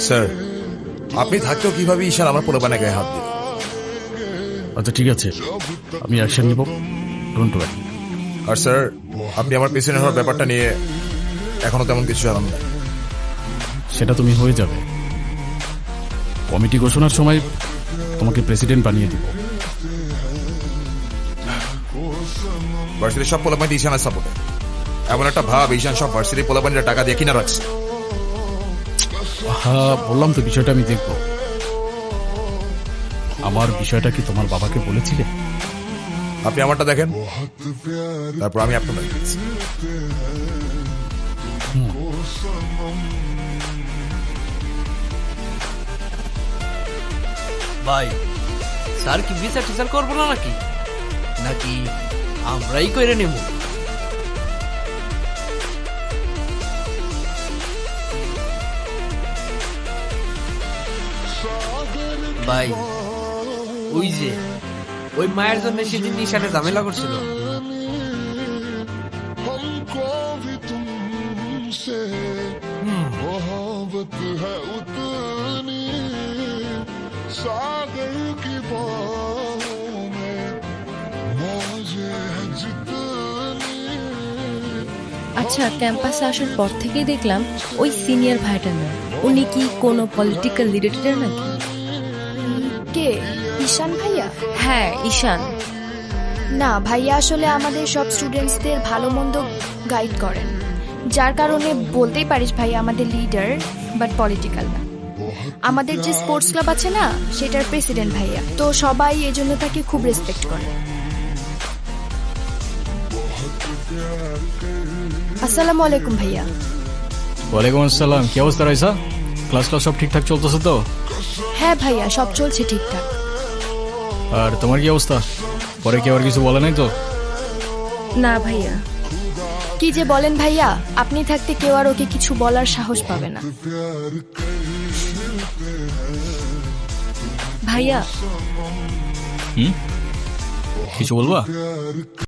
Sir আপনি থাকতেও কীভাবে ঈশান আমার পোলাপানে গায়ে হাত দিল আচ্ছা ঠিক আছে। আমি অ্যাকশন নিব। ডোন্ট ওয়ারি আর স্যার আপনি আমার পেছনে হওয়ার ব্যাপারটা নিয়ে এখনও তেমন কিছু জানান না। সেটা তুমি হয়ে যাবে। কমিটি ঘোষণার সময় তোমাকে প্রেসিডেন্ট বানিয়ে দিব। ভার্সিটির সব পোলাপানি ঈশানের সাপোর্টে এমন একটা ভাব ঈশান সব ভার্সিটি পোলাপানিরা টাকা দিয়ে কিনা রাখছে। হ্যাঁ বললাম তো বিষয়টা আমি দেখব। আমার বিষয়টা কি তোমার বাবাকে বলেছিলে? আপনি আমারটা দেখেন। তারপর আমি আপনার দেখছি ভাই স্যার কি বিচার টিচার করব না নাকি? নাকি আমরাই করে নেব? ভাই ওই যে ওই মায়ের জন্য সেদিন নিশানে ঝামেলা করছিল हमको भी तुमसे मोहब्बत है उतनी सागर আচ্ছা ক্যাম্পাসে আসার পর থেকেই দেখলাম ওই সিনিয়র ভাইটার নাম। উনি কি কোনো পলিটিক্যাল লিডারের নাকি? কে? ঈশান ভাইয়া? হ্যাঁ ঈশান। না ভাইয়া আসলে আমাদের সব স্টুডেন্টসদের ভালো মন্দ গাইড করেন। যার কারণে বলতেই পারিস ভাইয়া আমাদের লিডার বাট পলিটিক্যাল না। আমাদের যে স্পোর্টস ক্লাব আছে না সেটার প্রেসিডেন্ট ভাইয়া। তো সবাই এজন্য তাকে খুব রেসপেক্ট করে। আসসালামু আলাইকুম ভাইয়া। ওয়ালাইকুম আসসালাম। কি অবস্থা রাইসা? ক্লাস ক্লাস সব ঠিকঠাক চলতেছে তো? হ্যাঁ ভাইয়া সব চলছে ঠিকঠাক। আর তোমার কি অবস্থা? পরে কেউ আর কিছু বলে নাই তো? না ভাইয়া। কি যে বলেন ভাইয়া আপনি থাকতে কেউ আর ওকে কিছু বলার সাহস পাবে না। ভাইয়া। কিছু বলবা?